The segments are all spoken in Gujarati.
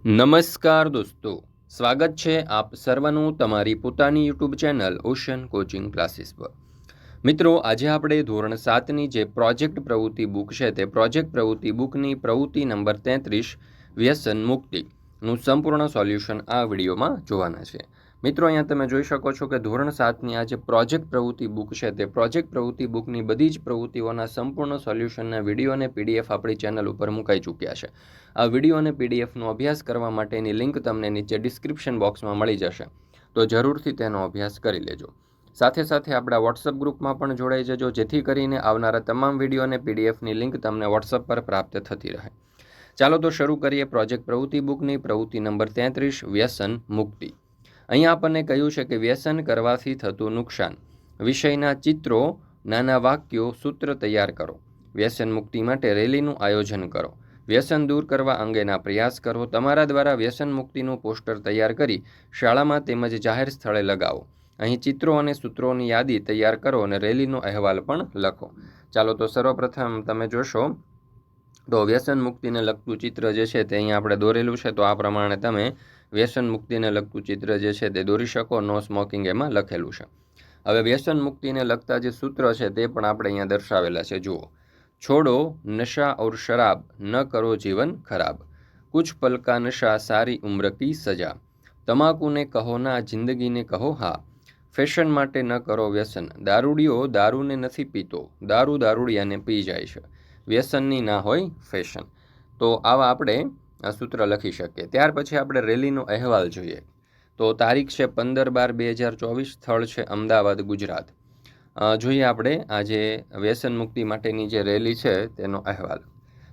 નમસ્કાર દોસ્તો, સ્વાગત છે આપ સર્વનું તમારી પોતાની YouTube channel ocean coaching classes પર. મિત્રો, આજે આપણે ધોરણ સાતની જે પ્રોજેક્ટ પ્રવૃત્તિ બુક છે તે પ્રોજેક્ટ પ્રવૃત્તિ બુકની પ્રવૃત્તિ નંબર તેત્રીસ, વ્યસન મુક્તિનું સંપૂર્ણ સોલ્યુશન આ વિડીયોમાં જોવાના છે. મિત્રો, અહીંયા તમે જોઈ શકો છો કે ધોરણ સાતની આ જે પ્રોજેક્ટ પ્રવૃત્તિ બુક છે, તે પ્રોજેક્ટ પ્રવૃત્તિ બુકની બધી જ પ્રવૃત્તિઓના સંપૂર્ણ સોલ્યુશનના વીડિયો અને પીડીએફ આપણી ચેનલ ઉપર મુકાઈ ચૂક્યા છે. આ વીડિયો અને પીડીએફનો અભ્યાસ કરવા માટેની લિંક તમને નીચે ડિસ્ક્રિપ્શન બોક્સમાં મળી જશે. તો જરૂરથી તેનો અભ્યાસ કરી લેજો. સાથે સાથે આપણા વોટ્સઅપ ગ્રુપમાં પણ જોડાઈ જજો, જેથી કરીને આવનારા તમામ વીડિયો અને પીડીએફની લિંક તમને વોટ્સઅપ પર પ્રાપ્ત થતી રહે. ચાલો તો શરૂ કરીએ પ્રોજેક્ટ પ્રવૃત્તિ બુકની પ્રવૃત્તિ નંબર તેત્રીસ, વ્યસન મુક્તિ. અહીંયા આપણને કહ્યું છે કે વ્યસન કરવાથી થતું નુકસાન. વિષયના ચિત્રો, નાના વાક્યો, સૂત્ર તૈયાર કરો. વ્યસન મુક્તિ માટે રેલીનું આયોજન કરો. વ્યસન દૂર કરવા અંગેના પ્રયાસ કરો. તમારા દ્વારા વ્યસન મુક્તિનું પોસ્ટર તૈયાર કરી શાળામાં તેમજ જાહેર સ્થળે લગાવો. અહીં ચિત્રો અને સૂત્રોની યાદી તૈયાર કરો અને રેલીનો અહેવાલ પણ લખો. ચાલો તો સર્વપ્રથમ તમે જોશો તો વ્યસન મુક્તિને લગતું ચિત્ર જે છે તે અહીંયા આપણે દોરેલું છે. તો આ પ્રમાણે તમે વ્યસન મુક્તિને લગતું ચિત્ર જે છે તે દોરી શકો, નો સ્મોકિંગ એમાં લખેલું છે. હવે વ્યસન મુક્તિને લગતા જે સૂત્ર છે તે પણ આપણે અહીંયા દર્શાવેલા છે. જુઓ. છોડો નશા ઓર શરાબ, ન કરો જીવન ખરાબ. કુછ પલકા નશા, સારી ઉમ્ર કી સજા. તમાકુને કહો ના, જિંદગીને કહો હા. ફેશન માટે ન કરો વ્યસન. દારૂડિયો દારૂને નથી પીતો. દારૂ દારૂડિયાને પી જાય છે. વ્યસનની ના હોય ફેશન. તો આવા આપણે આ સૂત્ર લખી શકીએ. ત્યાર પછી આપણે રેલીનો અહેવાલ જોઈએ. તો તારીખ છે પંદર બાર બે હજાર ચોવીસ, સ્થળ છે અમદાવાદ, ગુજરાત. જોઈએ આપણે આજે વ્યસન મુક્તિ માટેની જે રેલી છે તેનો અહેવાલ.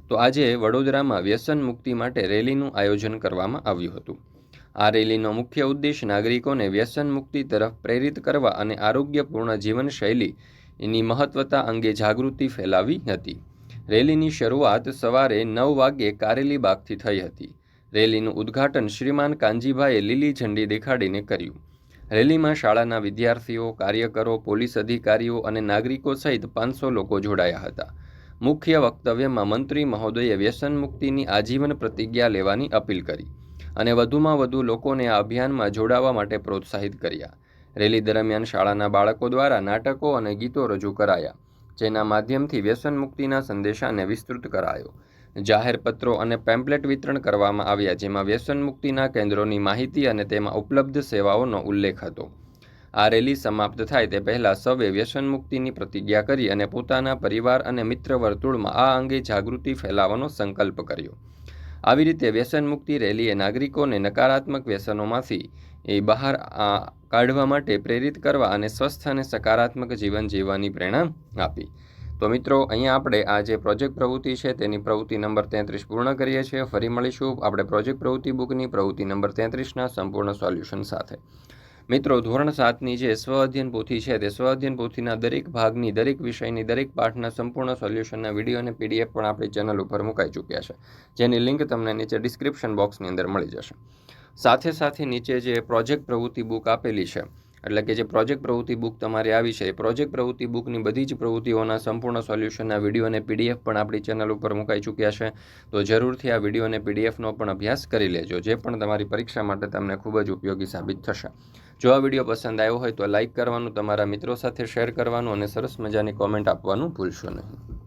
તો આજે વડોદરામાં વ્યસન મુક્તિ માટે રેલીનું આયોજન કરવામાં આવ્યું હતું. આ રેલીનો મુખ્ય ઉદ્દેશ નાગરિકોને વ્યસન મુક્તિ તરફ પ્રેરિત કરવા અને આરોગ્યપૂર્ણ જીવનશૈલી એની મહત્વતા અંગે જાગૃતિ ફેલાવી હતી. રેલીની શરૂઆત સવારે નવ વાગ્યે કારેલી બાગથી થઈ હતી. રેલીનું ઉદ્ઘાટન શ્રીમાન કાનજીભાઈએ લીલી ઝંડી દેખાડીને કર્યું. રેલીમાં શાળાના વિદ્યાર્થીઓ, કાર્યકરો, પોલીસ અધિકારીઓ અને નાગરિકો સહિત પાંચસો લોકો જોડાયા હતા. મુખ્ય વક્તવ્યમાં મંત્રી મહોદયે વ્યસન મુક્તિની આજીવન પ્રતિજ્ઞા લેવાની અપીલ કરી અને વધુમાં વધુ લોકોને આ અભિયાનમાં જોડાવા માટે પ્રોત્સાહિત કર્યા. રેલી દરમિયાન શાળાના બાળકો દ્વારા નાટકો અને ગીતો રજૂ કરાયા. જેના માધ્યમથી વ્યસન મુક્તિના સંદેશાને વિસ્તૃત કરાયો. જાહેર પત્રો અને પેમ્પલેટ વિતરણ કરવામાં આવ્યા, જેમાં વ્યસન મુક્તિના કેન્દ્રોની માહિતી અને તેમાં ઉપલબ્ધ સેવાઓનો ઉલ્લેખ હતો. આ રેલી સમાપ્ત થાય તે પહેલાં સૌએ વ્યસન મુક્તિની પ્રતિજ્ઞા કરી અને પોતાના પરિવાર અને મિત્ર વર્તુળમાં આ અંગે જાગૃતિ ફેલાવવાનો સંકલ્પ કર્યો. આવી રીતે વ્યસન મુક્તિ રેલીએ નાગરિકોને નકારાત્મક વ્યસનોમાંથી એ બહાર કાઢવા માટે પ્રેરિત કરવા અને સ્વસ્થ અને સકારાત્મક જીવન જીવવાની પ્રેરણા આપી. તો મિત્રો, અહીંયા આપણે આ જે પ્રોજેક્ટ પ્રવૃત્તિ છે તેની પ્રવૃત્તિ નંબર તેત્રીસ પૂર્ણ કરીએ છીએ. ફરી મળીશું આપણે પ્રોજેક્ટ પ્રવૃત્તિ બુકની પ્રવૃત્તિ નંબર તેત્રીસના સંપૂર્ણ સોલ્યુશન સાથે. મિત્રો, ધોરણ સાતની જે સ્વ અધ્યયન પોથી છે તે સ્વ અધ્યયન પોથીના દરેક ભાગની, દરેક વિષયની, દરેક પાઠના સંપૂર્ણ સોલ્યુશનના વીડિયો અને પીડીએફ પણ આપણી ચેનલ ઉપર મુકાઈ ચૂક્યા છે. જેની લિંક તમને નીચે ડિસ્ક્રિપ્શન બોક્સની અંદર મળી જશે. સાથે સાથે નીચે જે પ્રોજેક્ટ પ્રવૃત્તિ બુક આપેલી છે, એટલે કે જે પ્રોજેક્ટ પ્રવૃત્તિ બુક તમારી આવી છે, એ પ્રોજેક્ટ પ્રવૃત્તિ બુકની બધી જ પ્રવૃત્તિઓના સંપૂર્ણ સોલ્યુશનના વીડિયો અને પીડીએફ પણ આપણી ચેનલ ઉપર મુકાઈ ચૂક્યા છે. તો જરૂરથી આ વીડિયો અને પીડીએફનો પણ અભ્યાસ કરી લેજો, જે પણ તમારી પરીક્ષા માટે તમને ખૂબ જ ઉપયોગી સાબિત થશે. જો આ વીડિયો પસંદ આવ્યો હોય તો લાઇક કરવાનું, તમારા મિત્રો સાથે શેર કરવાનું અને સરસ મજાની કોમેન્ટ આપવાનું ભૂલશો નહીં.